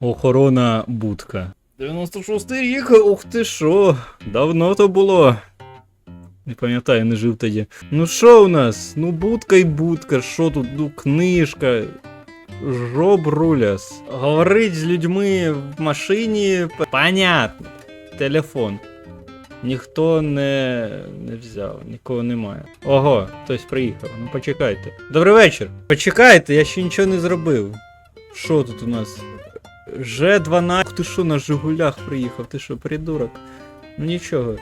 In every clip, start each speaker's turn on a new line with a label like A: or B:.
A: Охорона будка. 96-й рік, ух ти що, давно то було. Не пам'ятаю, не жив тоді. Ну що у нас? Ну будка й будка, що тут? Ну книжка. Жоб руляс. Говорить з людьми в машині. Понятно. Телефон. Ніхто не, не взяв, нікого немає. Ого, хтось приїхав. Ну почекайте. Добрий вечір. Почекайте, я ще нічого не зробив. Що тут у нас? Ж12. Ти що на Жигулях приїхав? Ти що, придурок? Ну нічого,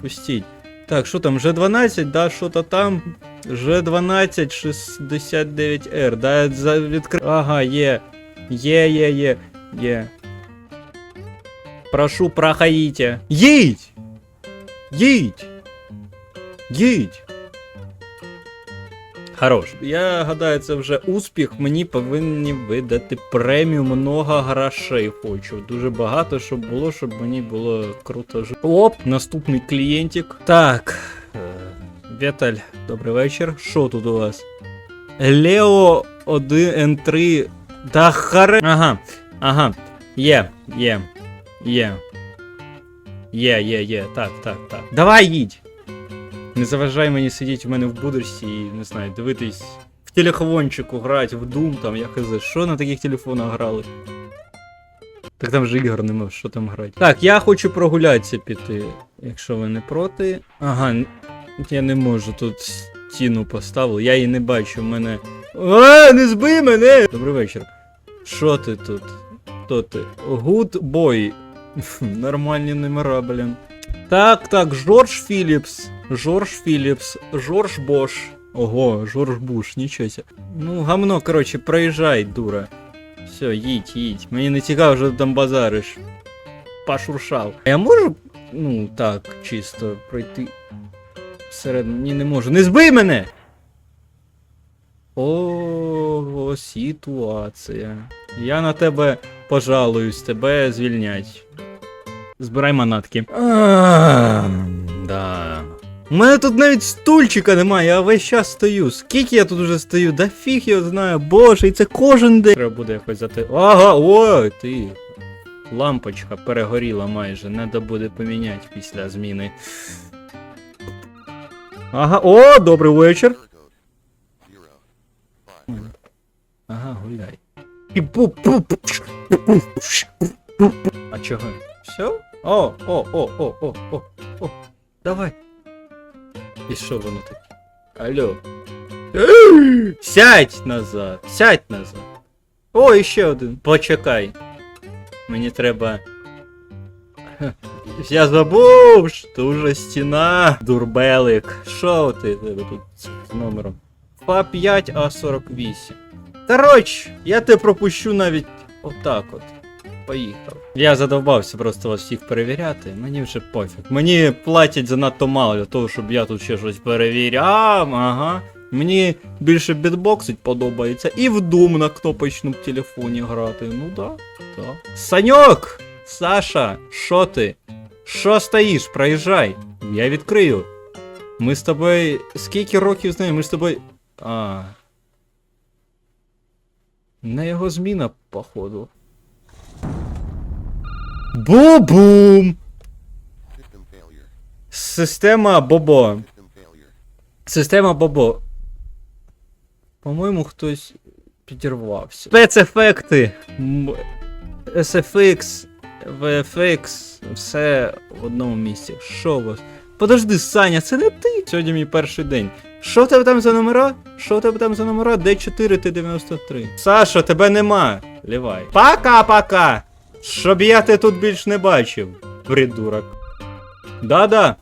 A: пустіть. Так, що там, Ж12, да, що то там? Ж12 69R, да, за відкри... Ага, є. Є, є, є, є. Прошу, проходите. Їдь! Їдь! Їдь! Хорош. Я гадаю, це вже успіх. Мені повинні видати премію много грошей. Хочу. Дуже багато, щоб було, щоб мені було круто жити. Оп, наступний клієнтик. Так. е, Віталь, добрий вечір. Що тут у вас? Лео 1 N3. Да харе. Ага. Ага. Є, є. Є. Є, є, є. Так, так, так. Давай їдь! Не заважай мені сидіти в мене в будочці і, не знаю, дивитись в телефончику грати, в Doom, там, я хз. Що на таких телефонах грали? Так там же ігор нема, що там грати. Так, я хочу прогулятися піти, якщо ви не проти. Ага, я не можу тут стіну поставив, я її не бачу, в мене. А, не збий мене! Добрий вечір. Що ти тут? Хто ти? Good boy. Нормальні номера, блін. Так, так, Жорж Філіпс. Жорж Філіпс. Жорж Бош. Ого, Жорж Буш, нічого. Ну, гамно, коротше, проїжджай, дура. Все, їдь, їдь. Мені не цікаво, що ти там базариш. Пошуршав. А я можу, ну, так, чисто пройти. Всередину. Ні, не можу. Не збий мене! Ого, ситуація. Я на тебе пожалуюсь, тебе звільнять. Збирай манатки. А, да. У мене тут навіть стульчика немає, я весь час стою. Скільки я тут вже стою? Да фіг його знаю, боже, і це кожен день. Треба буде якось зати. Ага, ой, ти. Лампочка перегоріла майже, треба буде поміняти після зміни. Ага, о, добрий вечір. Ага, гуляй. А чого? Все? О, о, о, о, о, о, о. Давай. І що воно таке? Алло. Сядь назад. Сядь назад. О, іще один. Почекай. Мені треба. Я забув, що вже стіна. Дурбелик. Що ти тут з номером? ФА5 А48. Коротше, я тебе пропущу навіть отак от. Поїхав. Я задовбався просто вас всіх перевіряти. Мені вже пофіг. Мені платять занадто мало для того, щоб я тут ще щось перевіряв. Ага. Мені більше бітбоксить подобається. І в Doom на кнопочному телефоні грати. Ну да, да. Саньок! Саша, що ти? Що стоїш? Проїжджай. Я відкрию. Ми з тобою. Скільки років знаємо? Ми з тобою. А. На його зміна, походу. Бу-бум! Система Бобо. Система Бобо. По-моєму, хтось підірвався. Спецефекти. SFX, VFX, все в одному місці. Що у вас? Подожди, Саня, це не ти. Сьогодні мій перший день. Що в тебе там за номера? Що в тебе там за номера? Д4 Т93. Саша, тебе нема. Лівай. Пока-пока. Щоб я тебе тут більш не бачив. Придурок. Да-да.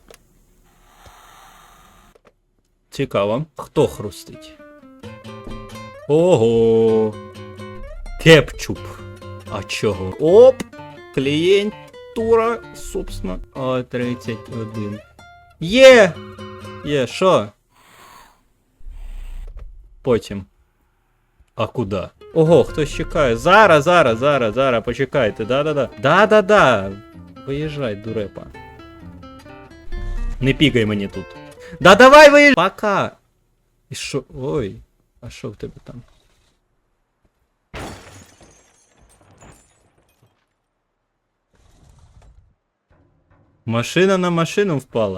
A: Цікаво. Хто хрустить? Ого. Кепчуп. А чого? Оп! Клієнтура, собственно. О, 31. Є! Є, що? Потім. А куди? Ого, хтось чекає. Зараз, зараз, зараз, зараз, почекайте. Да-да-да. Да-да-да. Виїжджай, дурепа. Не пікай мені тут. Да давай виїжджай! Пока! І що? Ой, а що в тебе там? Машина на машину впала.